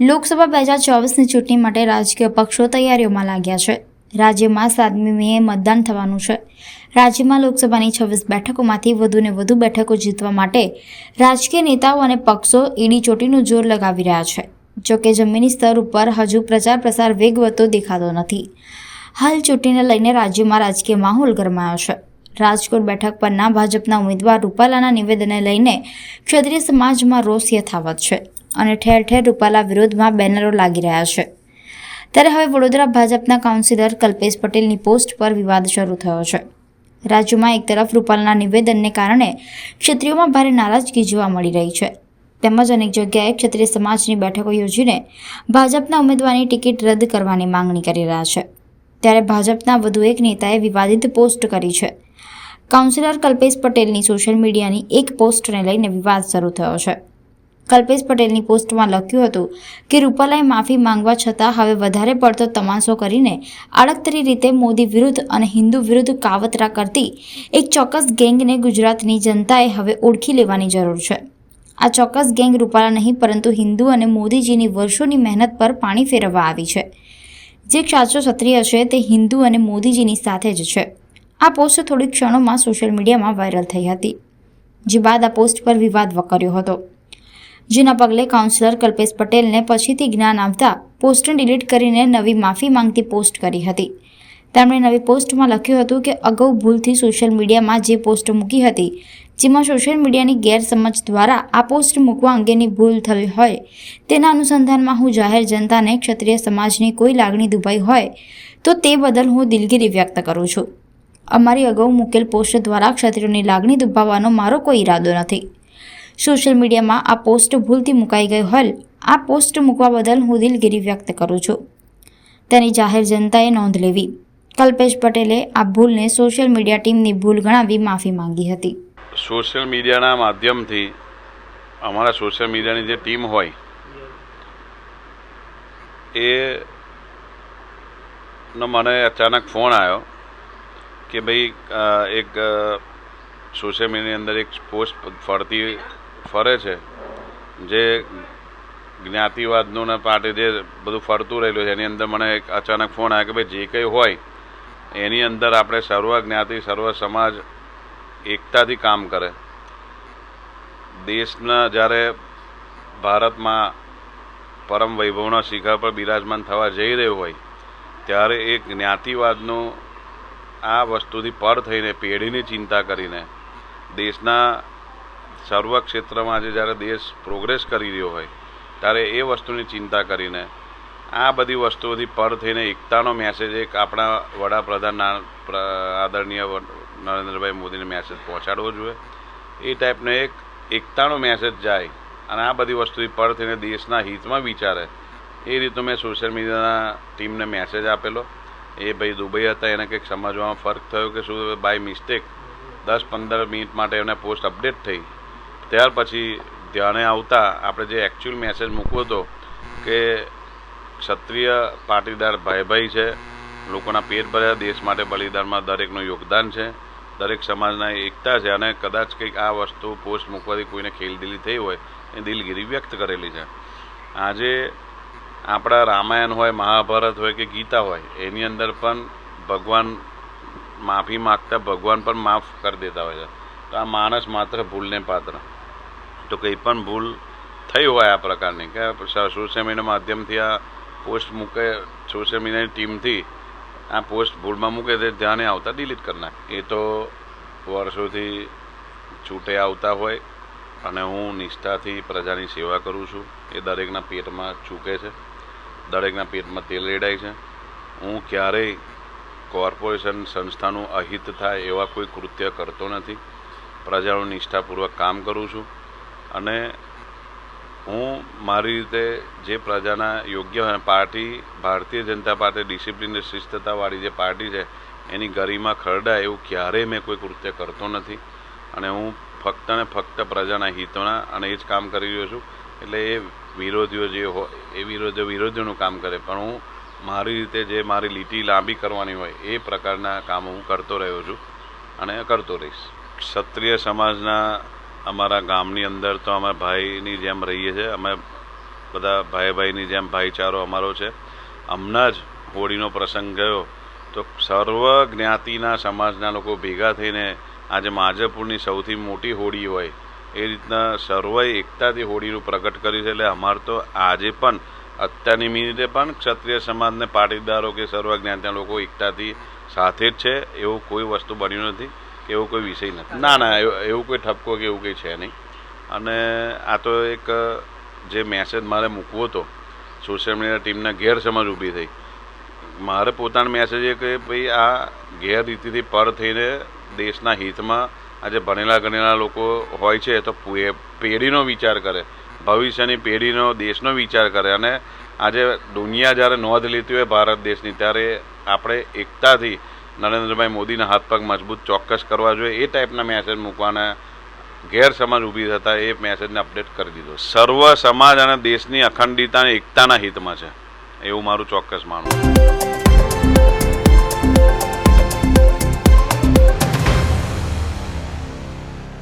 લોકસભા બે હજાર ચોવીસની ચૂંટણી માટે રાજકીય પક્ષો તૈયારીઓમાં લાગ્યા છે. રાજ્યમાં સાતમી મેએ મતદાન થવાનું છે. રાજ્યમાં લોકસભાની છવ્વીસ બેઠકોમાંથી વધુને વધુ બેઠકો જીતવા માટે રાજકીય નેતાઓ અને પક્ષો ઈડી ચોટીનું જોર લગાવી રહ્યા છે. જોકે જમીની સ્તર ઉપર હજુ પ્રચાર પ્રસાર વેગવતો દેખાતો નથી. હાલ ચૂંટણીને લઈને રાજ્યમાં રાજકીય માહોલ ગરમાયો છે. રાજકોટ બેઠક પરના ભાજપના ઉમેદવાર રૂપાલાના નિવેદનને લઈને ક્ષત્રિય સમાજમાં રોષ યથાવત છે. અને ઠેર ઠેર રૂપાલા વિરોધમાં બેનરો લાગી રહ્યા છે. ત્યારે હવે વડોદરા ભાજપના કાઉન્સિલર કલ્પેશ પટેલની પોસ્ટ પર વિવાદ શરૂ થયો છે. રાજ્યમાં એક તરફ રૂપાલના નિવેદનને કારણે ક્ષત્રિયોમાં ભારે નારાજગી જોવા મળી રહી છે. તેમજ અનેક જગ્યાએ ક્ષત્રિય સમાજની બેઠકો યોજીને ભાજપના ઉમેદવારની ટિકિટ રદ કરવાની માંગણી કરી રહ્યા છે. ત્યારે ભાજપના વધુ એક નેતાએ વિવાદિત પોસ્ટ કરી છે. કાઉન્સિલર કલ્પેશ પટેલની સોશિયલ મીડિયાની એક પોસ્ટને લઈને વિવાદ શરૂ થયો છે. કલ્પેશ પટેલની પોસ્ટમાં લખ્યું હતું કે, રૂપાલાએ માફી માંગવા છતાં હવે વધારે પડતો તમાશો કરીને આડકતરી રીતે મોદી વિરુદ્ધ અને હિન્દુ વિરુદ્ધ કાવતરા કરતી એક ચોક્કસ ગેંગને ગુજરાતની જનતાએ હવે ઓળખી લેવાની જરૂર છે. આ ચોક્કસ ગેંગ રૂપાલા નહીં, પરંતુ હિન્દુ અને મોદીજીની વર્ષોની મહેનત પર પાણી ફેરવવા આવી છે. જે સાચો ક્ષત્રિય છે, તે હિન્દુ અને મોદીજીની સાથે જ છે. આ પોસ્ટ થોડી ક્ષણોમાં સોશિયલ મીડિયામાં વાયરલ થઈ હતી, જે બાદ આ પોસ્ટ પર વિવાદ વકર્યો હતો. જેના પગલે કાઉન્સિલર કલ્પેશ પટેલને પછીથી જ્ઞાન આવતા પોસ્ટને ડિલીટ કરીને નવી માફી માંગતી પોસ્ટ કરી હતી. તેમણે નવી પોસ્ટમાં લખ્યું હતું કે, અગાઉ ભૂલથી સોશિયલ મીડિયામાં જે પોસ્ટ મૂકી હતી, જેમાં સોશિયલ મીડિયાની ગેરસમજ દ્વારા આ પોસ્ટ મૂકવા અંગેની ભૂલ થઈ હોય, તેના અનુસંધાનમાં હું જાહેર જનતાને ક્ષત્રિય સમાજની કોઈ લાગણી દુભાઈ હોય, તો તે બદલ હું દિલગીરી વ્યક્ત કરું છું. અમારી અગાઉ મૂકેલ પોસ્ટ દ્વારા ક્ષત્રિયોની લાગણી દુભાવવાનો મારો કોઈ ઈરાદો નથી. સોશિયલ મીડિયામાં આ પોસ્ટ ભૂલથી મુકાઈ ગઈ હોય આ પોસ્ટ મૂકવા બદલ હું દિલગીરી વ્યક્ત કરું છું. તેની જાહેર જનતાએ નોંધ લેવી. કલ્પેશ પટેલે આ ભૂલને સોશિયલ મીડિયા ટીમની ભૂલ ગણાવી માફી માંગી હતી. સોશિયલ મીડિયાના માધ્યમથી અમારા સોશિયલ મીડિયાની જે ટીમ હોય, એ મને અચાનક ફોન આવ્યો કે ભાઈ એક સોશિયલ મીડિયાની અંદર એક પોસ્ટ ફરતી ફરે છે. જે જ્ઞાતિવાદનું ને પાર્ટી જે બધું ફરતું રહેલું છે, એની અંદર મને એક અચાનક ફોન આવ્યો કે ભાઈ જે કંઈ હોય, એની અંદર આપણે સર્વ જ્ઞાતિ, સર્વ સમાજ એકતાથી કામ કરે. દેશના જ્યારે ભારતમાં પરમ વૈભવના શિખર પર બિરાજમાન થવા જઈ રહ્યું હોય, ત્યારે એ જ્ઞાતિવાદનું આ વસ્તુથી પર થઈને, પેઢીની ચિંતા કરીને, દેશના સર્વ ક્ષેત્રમાં આજે જ્યારે દેશ પ્રોગ્રેસ કરી રહ્યો હોય, ત્યારે એ વસ્તુની ચિંતા કરીને આ બધી વસ્તુઓથી પર થઈને એકતાનો મેસેજ એક આપણા વડાપ્રધાન આદરણીય નરેન્દ્રભાઈ મોદીને મેસેજ પહોંચાડવો જોઈએ. એ ટાઈપનો એક એકતાનો મેસેજ જાય અને આ બધી વસ્તુથી પર થઈને દેશના હિતમાં વિચારે. એ રીતનો મેં સોશિયલ મીડિયાના ટીમને મેસેજ આપેલો. એ ભાઈ દુબઈ હતા, એને કંઈક સમજવામાં ફરક થયો કે શું બાય મિસ્ટેક દસ પંદર મિનિટ માટે એમને પોસ્ટ અપડેટ થઈ. ત્યાર પછી ધ્યાને આવતા આપણે જે એકચ્યુઅલ મેસેજ મૂકવો હતો કે ક્ષત્રિય પાટીદાર ભાઈ ભાઈ છે, લોકોના પેટ ભર્યા, દેશ માટે બલિદાનમાં દરેકનું યોગદાન છે, દરેક સમાજના એકતા છે અને કદાચ કંઈક આ વસ્તુ પોસ્ટ મૂકવાથી કોઈને ખેલદિલી થઈ હોય, એ દિલગીરી વ્યક્ત કરેલી છે. આજે આપણા રામાયણ હોય, મહાભારત હોય કે ગીતા હોય, એની અંદર પણ ભગવાન માફી માગતા ભગવાન પણ માફ કરી દેતા હોય છે. તો આ માણસ માત્ર ભૂલને પાત્ર. તો કંઈ પણ ભૂલ થઈ હોય આ પ્રકારની, કે સોશિયલ મીડિયા માધ્યમથી આ પોસ્ટ મૂકે, સોશિયલ મીડિયાની ટીમથી આ પોસ્ટ ભૂલમાં મૂકે તે ધ્યાને આવતા ડિલીટ કરી નાખે. એ તો વર્ષોથી છૂટે આવતા હોય અને હું નિષ્ઠાથી પ્રજાની સેવા કરું છું. એ દરેકના પેટમાં ચૂકે છે, દરેકના પેટમાં તેલ રેડાય છે. હું ક્યારેય કોર્પોરેશન સંસ્થાનું અહિત થાય એવા કોઈ કૃત્ય કરતો નથી. પ્રજાનું નિષ્ઠાપૂર્વક કામ કરું છું. અને હું મારી રીતે જે પ્રજાના યોગ્ય party, Bharatiya Janata party discipline શિસ્તતાવાળી જે પાર્ટી છે, એની ગરિમા ખરડાય એવું ક્યારેય મેં કોઈ કૃત્ય કરતો નથી. અને હું ફક્ત ને ફક્ત પ્રજાના હિતોના અને એ જ કામ કરી રહ્યો છું. એટલે એ વિરોધીઓ જે હોય એ વિરોધીઓ વિરોધીઓનું કામ કરે. પણ હું મારી રીતે જે મારી લીટી લાંબી કરવાની હોય, એ પ્રકારના કામો હું કરતો રહ્યો છું અને કરતો રહીશ. ક્ષત્રિય સમાજના અમારા ગામની અંદર તો અમે ભાઈની જેમ રહીએ છીએ. અમે બધા ભાઈ ભાઈની જેમ ભાઈચારો અમારો છે. હમણાં જ હોળીનો પ્રસંગ ગયો તો સર્વ જ્ઞાતિના સમાજના લોકો ભેગા થઈને આજે માજપુરની સૌથી મોટી હોળી હોય. એ રીતના સર્વે એકતાથી હોળીનું પ્રગટ કર્યું છે એટલે અમારે તો આજે પણ અત્યારની મિનિટે પણ ક્ષત્રિય સમાજને પાટીદારો કે સર્વ જ્ઞાતિના લોકો એકતાથી સાથે જ છે. એવું કોઈ વસ્તુ બન્યું નથી. એવો કોઈ વિષય નથી. ના ના, એવું કોઈ ઠપકો કે એવું કંઈ છે નહીં. અને આ તો એક જે મેસેજ મારે મૂકવો હતો સોશિયલ મીડિયા ટીમના ગેરસમજ ઊભી થઈ. મારે પોતાનો મેસેજ એ કે ભાઈ, આ ગેરરીતિથી પર થઈને દેશના હિતમાં આજે ભણેલા ગણેલા લોકો હોય છે તો પેઢીનો વિચાર કરે. ભવિષ્યની પેઢીનો, દેશનો વિચાર કરે. અને આજે દુનિયા જ્યારે નોંધ લેતી હોય ભારત દેશની, ત્યારે આપણે એકતાથી નરેન્દ્રભાઈ મોદીના હાથ પગ મજબૂત ચોક્કસ કરવા જોઈએ. એ ટાઈપના મેસેજ મૂકવાના ગેરસમજ ઊભી થતા એ મેસેજને અપડેટ કરી દીધો. સર્વ સમાજ અને દેશની અખંડિતા અને એકતાના હિતમાં છે. એવું મારું ચોક્કસ માનવું